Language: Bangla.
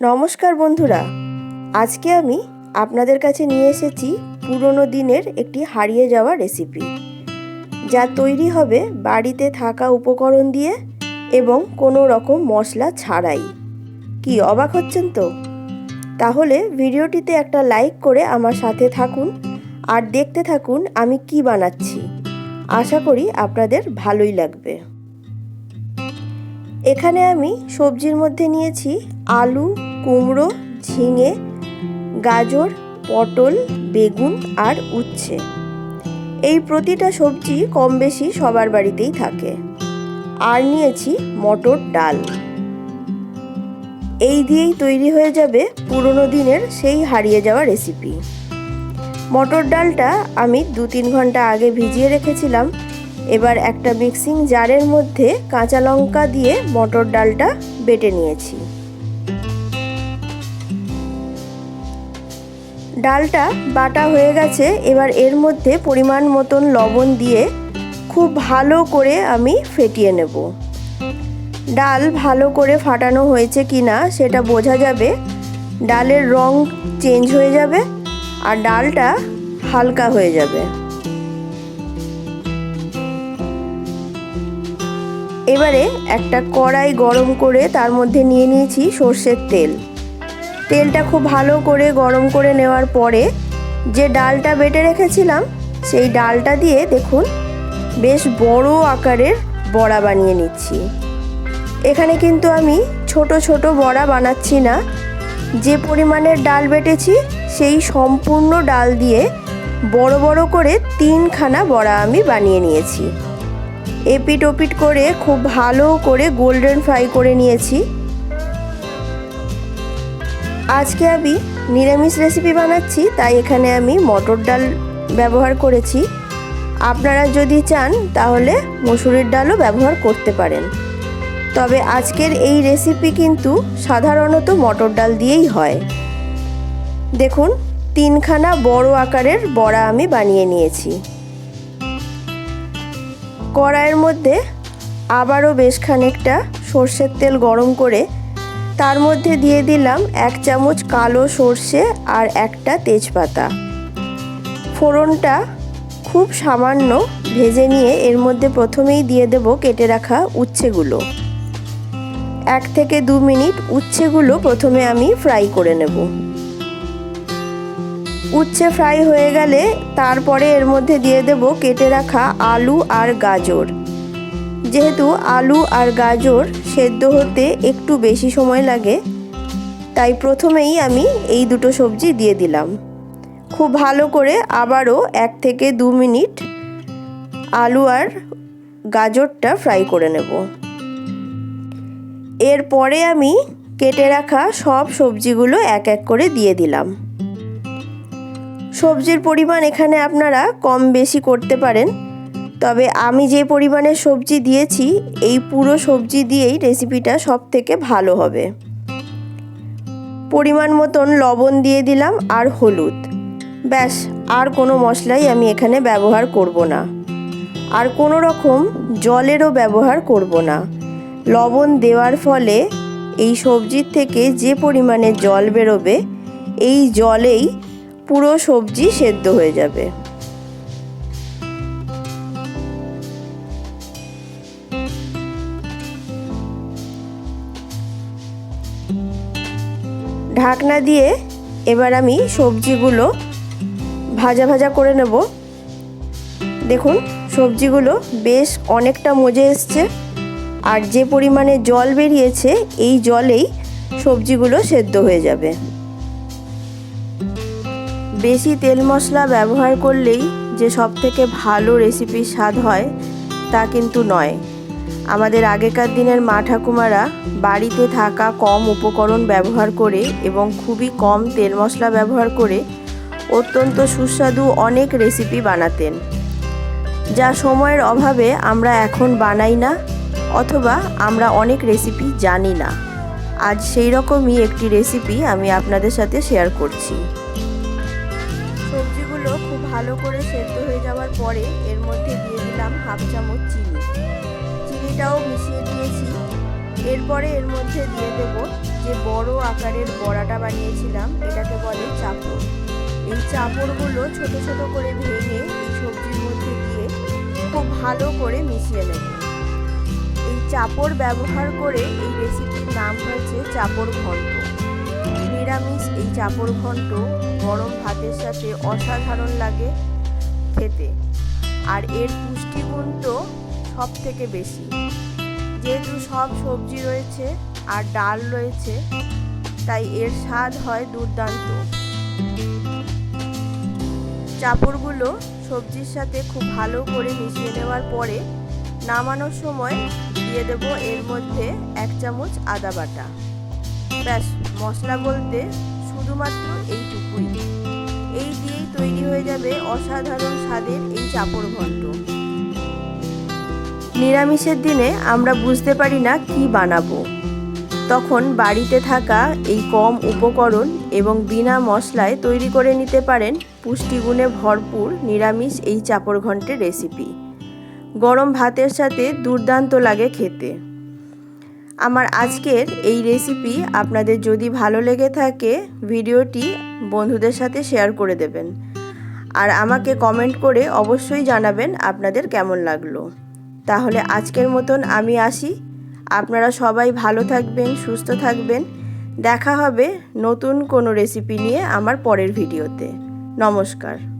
নমস্কার বন্ধুরা, আজকে আমি আপনাদের কাছে নিয়ে এসেছি পুরনো দিনের একটি হারিয়ে যাওয়া রেসিপি যা তৈরি হবে বাড়িতে থাকা উপকরণ দিয়ে এবং কোনো রকম মশলা ছাড়াই। কি অবাক হচ্ছেন তো? তাহলে ভিডিওটিতে একটা লাইক করে আমার সাথে থাকুন আর দেখতে থাকুন আমি কি বানাচ্ছি। আশা করি আপনাদের ভালোই লাগবে। এখানে আমি সবজির মধ্যে নিয়েছি আলু কুমড়ো, ঝিঙে, গাজর, পটল, বেগুন আর উচ্ছে। এই প্রতিটা সবজি কম বেশি সবার বাড়িতেই থাকে। আর নিয়েছি মটর ডাল। এই দিয়েই তৈরি হয়ে যাবে পুরনো দিনের সেই হারিয়ে যাওয়া রেসিপি। মটর ডালটা আমি দু তিন ঘণ্টা আগে ভিজিয়ে রেখেছিলাম। এবার একটা মিক্সিং জারের মধ্যে কাঁচা লঙ্কা দিয়ে মটর ডালটা বেটে নিয়েছি। ডালটা বাটা হয়ে গেছে। এবার এর মধ্যে পরিমাণ মতন লবণ দিয়ে খুব ভালো করে আমি ফেটিয়ে নেব। ডাল ভালো করে ফাটানো হয়েছে কি না সেটা বোঝা যাবে। ডালের রং চেঞ্জ হয়ে যাবে আর ডালটা হালকা হয়ে যাবে। এবারে একটা কড়াই গরম করে তার মধ্যে নিয়ে নিয়েছি সর্ষের তেল। তেলটা খুব ভালো করে গরম করে নেওয়ার পরে যে ডালটা বেটে রেখেছিলাম, সেই ডালটা দিয়ে দেখুন, বেশ বড় আকারের বড়া বানিয়ে নিচ্ছি। এখানে কিন্তু আমি ছোট ছোট বড়া বানাচ্ছি না। যে পরিমাণের ডাল বেটেছি, সেই সম্পূর্ণ ডাল দিয়ে বড় বড় করে তিনখানা বড়া আমি বানিয়ে নিয়েছি। এপিট ওপিট করে খুব ভালো করে গোল্ডেন ফ্রাই করে নিয়েছি। আজকে আমি নিরামিষ রেসিপি বানাচ্ছি, তাই এখানে আমি মটর ডাল ব্যবহার করেছি। আপনারা যদি চান, তাহলে মসুরির ডালও ব্যবহার করতে পারেন। তবে আজকের এই রেসিপি কিন্তু সাধারণত মটর ডাল দিয়েই হয়। দেখুন, তিনখানা বড় আকারের বড়া আমি বানিয়ে নিয়েছি। কড়াইয়ের মধ্যে আবারও বেশ খানিকটা সর্ষের তেল গরম করে তার মধ্যে দিয়ে দিলাম এক চামচ কালো সর্ষে আর একটা তেজপাতা। ফোড়নটা খুব সামান্য ভেজে নিয়ে এর মধ্যে প্রথমেই দিয়ে দেব কেটে রাখা উচ্ছেগুলো। এক থেকে দু মিনিট উচ্ছেগুলো প্রথমে আমি ফ্রাই করে নেব। উচ্ছে ফ্রাই হয়ে গেলে তারপরে এর মধ্যে দিয়ে দেব কেটে রাখা আলু আর গাজর। যেহেতু আলু আর গাজর সেদ্ধ হতে একটু বেশি সময় লাগে, তাই প্রথমেই আমি এই দুটো সবজি দিয়ে দিলাম। খুব ভালো করে আবারও এক থেকে দু মিনিট আলু আর গাজরটা ফ্রাই করে নেব। এরপরে আমি কেটে রাখা সব সবজিগুলো এক এক করে দিয়ে দিলাম। সবজির পরিমাণ এখানে আপনারা কম বেশি করতে পারেন তবে আমি যে পরিমাণে সবজি দিয়েছি, এই পুরো সবজি দিয়েই রেসিপিটা সব থেকে ভালো হবে। পরিমাণ মতন লবণ দিয়ে দিলাম আর হলুদ। ব্যাস, আর কোনো মশলাই আমি এখানে ব্যবহার করব না। আর কোনো রকম জলেরও ব্যবহার করব না। লবণ দেওয়ার ফলে এই সবজির থেকে যে পরিমাণে জল বেরোবে, এই জলেই পুরো সবজি সেদ্ধ হয়ে যাবে। ঢাকনা দিয়ে এবার আমি সবজিগুলো ভাজা ভাজা করে নেব। দেখুন, সবজিগুলো বেশ অনেকটা মজে এসছে। আর যে পরিমাণে জল বেরিয়েছে, এই জলেই সবজিগুলো সেদ্ধ হয়ে যাবে। বেশি তেল মশলা ব্যবহার করলেই যে সব থেকে ভালো রেসিপির স্বাদ হয়, তা কিন্তু নয়। আমাদের আগেকার দিনের মা ঠাকুমারা বাড়িতে থাকা কম উপকরণ ব্যবহার করে এবং খুবই কম তেল মশলা ব্যবহার করে অত্যন্ত সুস্বাদু অনেক রেসিপি বানাতেন। যা সময়ের অভাবে আমরা এখন বানাই না অথবা আমরা অনেক রেসিপি জানি না। আজ সেই রকমই একটি রেসিপি আমি আপনাদের সাথে শেয়ার করছি। সবজিগুলো খুব ভালো করে সেদ্ধ হয়ে যাওয়ার পরে এর মধ্যে দিয়ে দিলাম হাফ চামচ চিনি। চিনিটাও মিশিয়ে দিয়েছি। এরপরে এর মধ্যে দিয়ে দেব যে বড় আকারের বড়াটা বানিয়েছিলাম, এটাকে বলে চাপড়। এই চাপড়গুলো ছোট ছোট করে ভেঙে এই সবজির মধ্যে দিয়ে খুব ভালো করে মিশিয়ে নেব। এই চাপড় ব্যবহার করে এই রেসিপির নাম হয়েছে চাপড় ঘন্ট। নিরামিষ এই চাপড় ঘন্ট গরম ভাতের সাথে অসাধারণ লাগে খেতে। আর এর পুষ্টিগুণ তো সব থেকে বেশি। যেহেতু সব সবজি রয়েছে আর ডাল রয়েছে, তাই এর স্বাদ হয় দুর্দান্ত। চাপড়গুলো সবজির সাথে খুব ভালো করে মিশিয়ে নেওয়ার পরে নামানোর সময় দিয়ে দেব এর মধ্যে এক চামচ আদা বাটা। ব্যাস, মশলা বলতে শুধুমাত্র এইটুকুই। এই দিয়েই তৈরি হয়ে যাবে অসাধারণ স্বাদের এই চাপড় ঘন্ট নিরামিষের দিনে আমরা বুঝতে পারি না কি বানাবো। তখন বাড়িতে থাকা এই কম উপকরণ এবং বিনা মশলায় তৈরি করে নিতে পারেন পুষ্টিগুণে ভরপুর নিরামিষ এই চাপড় ঘন্টের রেসিপি। গরম ভাতের সাথে দুর্দান্ত লাগে খেতে। আমার আজকের এই রেসিপি আপনাদের যদি ভালো লেগে থাকে, ভিডিওটি বন্ধুদের সাথে শেয়ার করে দেবেন। আর আমাকে কমেন্ট করে অবশ্যই জানাবেন আপনাদের কেমন লাগল। তাহলে আজকের মতন আমি আসি। আপনারা সবাই ভালো থাকবেন, সুস্থ থাকবেন। দেখা হবে নতুন কোনো রেসিপি নিয়ে আমার পরের ভিডিওতে নমস্কার।